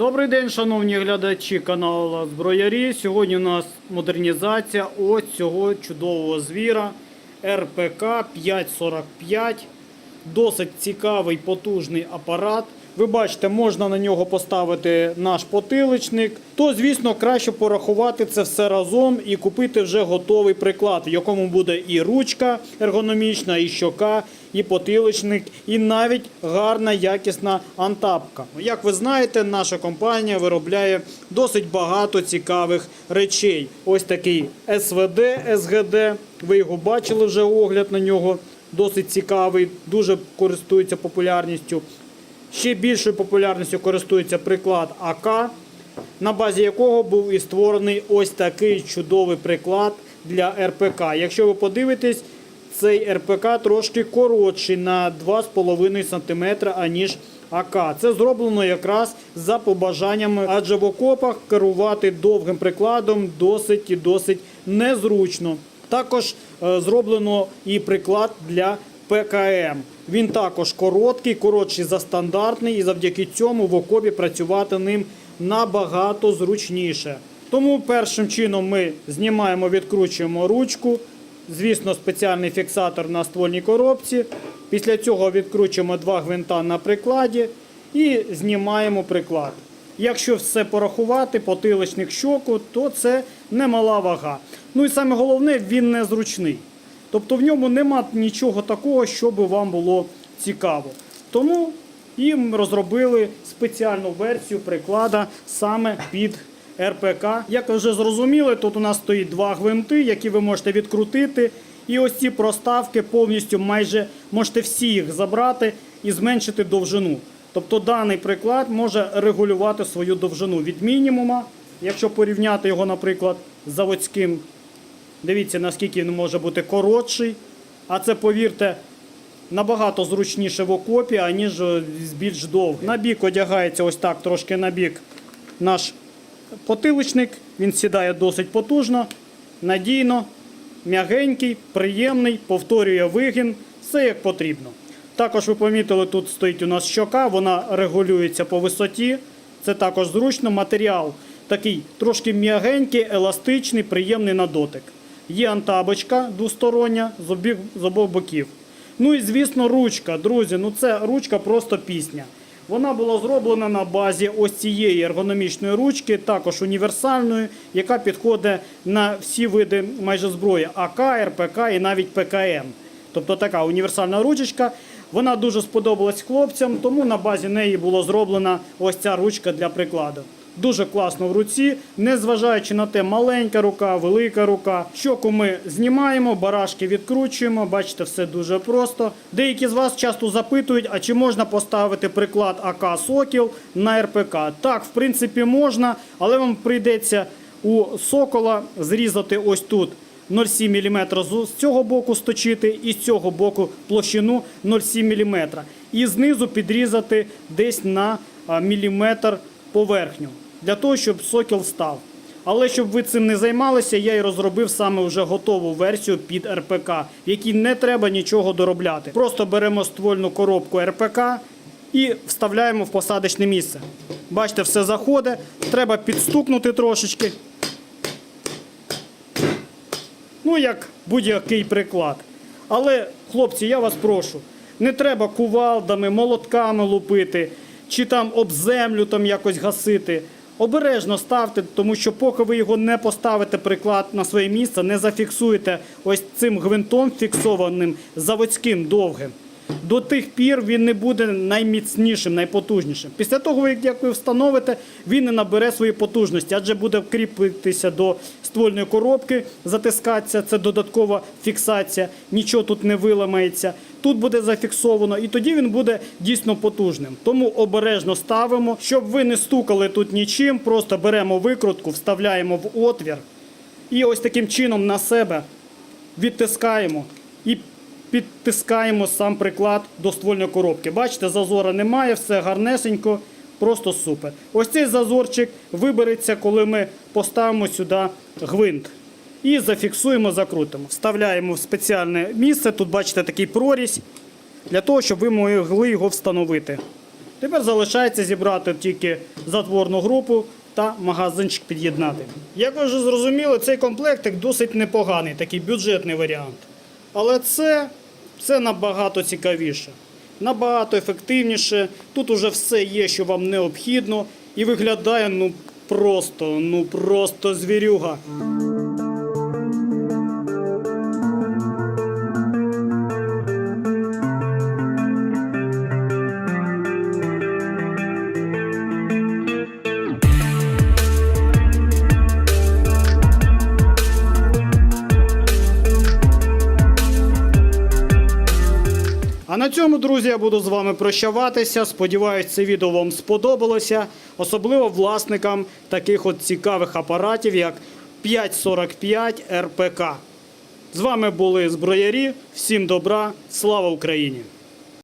Добрий день, шановні глядачі каналу Зброярі. Сьогодні у нас модернізація ось цього чудового звіра РПК 545. Досить цікавий потужний апарат. Ви бачите, можна на нього поставити наш потиличник. То, звісно, краще порахувати це все разом і купити вже готовий приклад, в якому буде і ручка ергономічна, і щока, і потиличник, і навіть гарна якісна антапка. Як ви знаєте, наша компанія виробляє досить багато цікавих речей. Ось такий СВД, СГД. Ви його бачили вже огляд на нього. Досить цікавий, дуже користується популярністю. Ще більшою популярністю користується приклад АК, на базі якого був і створений ось такий чудовий приклад для РПК. Якщо ви подивитесь, цей РПК трошки коротший на 2,5 см, аніж АК. Це зроблено якраз за побажаннями, адже в окопах керувати довгим прикладом досить і досить незручно. Також е, зроблено і приклад для ПКМ. Він також короткий, коротший за стандартний, і завдяки цьому в окопі працювати ним набагато зручніше. Тому першим чином ми знімаємо, відкручуємо ручку. Звісно, спеціальний фіксатор на ствольній коробці. Після цього відкручуємо два гвинта на прикладі і знімаємо приклад. Якщо все порахувати, потиличник щоку, то це немала вага. Ну і саме головне, він незручний. Тобто в ньому нема нічого такого, що би вам було цікаво. Тому їм розробили спеціальну версію приклада саме під РПК. Як ви вже зрозуміли, тут у нас стоїть два гвинти, які ви можете відкрутити. І ось ці проставки повністю майже можете всі їх забрати і зменшити довжину. Тобто даний приклад може регулювати свою довжину від мінімума, якщо порівняти його, наприклад, з заводським Дивіться, наскільки він може бути коротший. А це, повірте, набагато зручніше в окопі, аніж е, більш довгий. На бік одягається ось так, трошки на бік наш потиличник. Він сідає досить потужно, надійно, м'ягенький, приємний, повторює вигін, все як потрібно. Також ви помітили, тут стоїть у нас щока, вона регулюється по висоті. Це також зручно. Матеріал такий трошки м'ягенький, еластичний, приємний на дотик. Є антабочка двостороння з обох боків. Ну і звісно, ручка. Друзі, ну це ручка просто пісня. Вона була зроблена на базі ось цієї ергономічної ручки, також універсальної, яка підходить на всі види майже зброї АК, РПК і навіть ПКМ. Тобто така універсальна ручечка. Вона дуже сподобалась хлопцям, тому на базі неї була зроблена ось ця ручка для прикладу. Дуже класно в руці, незважаючи на те, маленька рука, велика рука. Щоку ми знімаємо, барашки відкручуємо. Бачите, все дуже просто. Деякі з вас часто запитують, а чи можна поставити приклад АК Сокіл на РПК. Так, в принципі, можна, але вам прийдеться у сокола зрізати ось тут 0,7 мм з цього боку сточити і з цього боку площину 0,7 мм. І знизу підрізати десь на міліметр поверхню для того, щоб сокіл став. Але щоб ви цим не займалися, я і розробив саме вже готову версію під РПК, в якій не треба нічого доробляти. Просто беремо ствольну коробку РПК і вставляємо в посадочне місце. Бачите, все заходить, треба підстукнути трошечки. Ну, як будь-який приклад. Але, хлопці, я вас прошу, не треба кувалдами, молотками лупити, чи там об землю там якось гасити. Обережно ставте, тому що поки ви його не поставите приклад на своє місце, не зафіксуєте ось цим гвинтом фіксованим заводським довгим. До тих пір він не буде найміцнішим, найпотужнішим. Після того, як ви встановите, він не набере свої потужності, адже буде кріпитися до ствольної коробки, затискатися, це додаткова фіксація, нічого тут не виламається. Тут буде зафіксовано, і тоді він буде дійсно потужним. Тому обережно ставимо, щоб ви не стукали тут нічим, просто беремо викрутку, вставляємо в отвір і ось таким чином на себе відтискаємо і підтискаємо сам приклад до ствольної коробки. Бачите, зазора немає, все гарнесенько, просто супер. Ось цей зазорчик вибереться, коли ми поставимо сюди гвинт. І зафіксуємо, закрутимо. Вставляємо в спеціальне місце. Тут бачите такий прорізь, для того, щоб ви могли його встановити. Тепер залишається зібрати тільки затворну групу та магазинчик під'єднати. Як ви вже зрозуміли, цей комплектик досить непоганий, такий бюджетний варіант. Але це, це набагато цікавіше, набагато ефективніше. Тут уже все є, що вам необхідно, і виглядає ну просто, ну просто звірюга. На цьому, друзі, я буду з вами прощаватися. Сподіваюсь, це відео вам сподобалося, особливо власникам таких от цікавих апаратів, як 545 РПК. З вами були зброярі. Всім добра, слава Україні!